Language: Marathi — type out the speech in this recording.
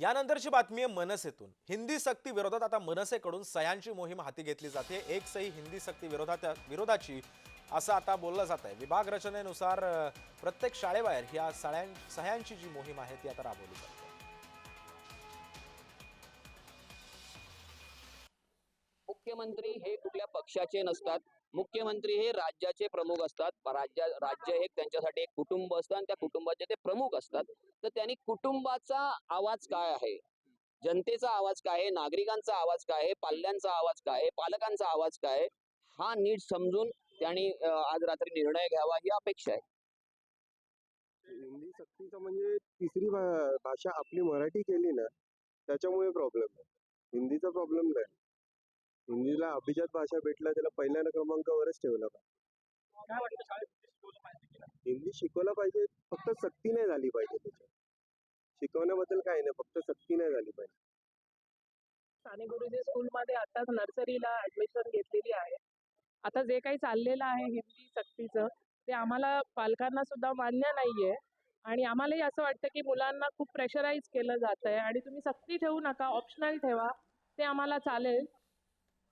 यानंतरची बातमी आहे मनसेतून. हिंदी सक्ती विरोधात आता मनसेकडून सह्यांची मोहीम हाती घेतली जाते. एक सही हिंदी सक्ती विरोधात विरोधाची असं आता बोललं जात आहे. विभाग रचनेनुसार प्रत्येक शाळेबाहेर ह्या सळ्यां सह्यांची जी मोहीम आहे ती आता राबवली जाते. मुख्यमंत्री हे कुठल्या पक्षाचे नसतात मुख्यमंत्री हे राज्याचे प्रमुख असतात राज्य राज्य हे त्यांच्यासाठी एक कुटुंब असतं आणि त्या कुटुंबाचे ते प्रमुख असतात. तर त्यांनी कुटुंबाचा आवाज काय आहे? जनतेचा आवाज काय आहे? नागरिकांचा आवाज काय आहे? पाल्यांचा आवाज काय आहे? पालकांचा आवाज काय आहे? हा नीट समजून त्यांनी आज रात्री निर्णय घ्यावा ही अपेक्षा आहे. हिंदी सक्तीचा म्हणजे तिसरी भा- भाषा आपली मराठी केली ना त्याच्यामुळे प्रॉब्लेम आहे हिंदीचा प्रॉब्लेम नाही. हिंदीला अभिजात भाषा भेटला त्याला पहिल्या क्रमांकावरच ठेवला पाहिजे. हिंदी शिकवला पाहिजे फक्त सक्ती नाही झाली पाहिजे त्याच्यात. शिकवण्याबद्दल काही नाही फक्त सक्ती नाही झाली पाहिजे. साने गुरुजी स्कूलमध्ये आताच नर्सरीला ऍडमिशन घेतलेली आहे. आता जे काही चाललेलं आहे हिंदी सक्तीचं ते आम्हाला पालकांना सुद्धा मान्य नाहीये. आणि आम्हालाही असं वाटतं की मुलांना खूप प्रेशराईज केलं जात आहे आणि तुम्ही सक्ती ठेवू नका ऑप्शनल ठेवा ते आम्हाला चालेल.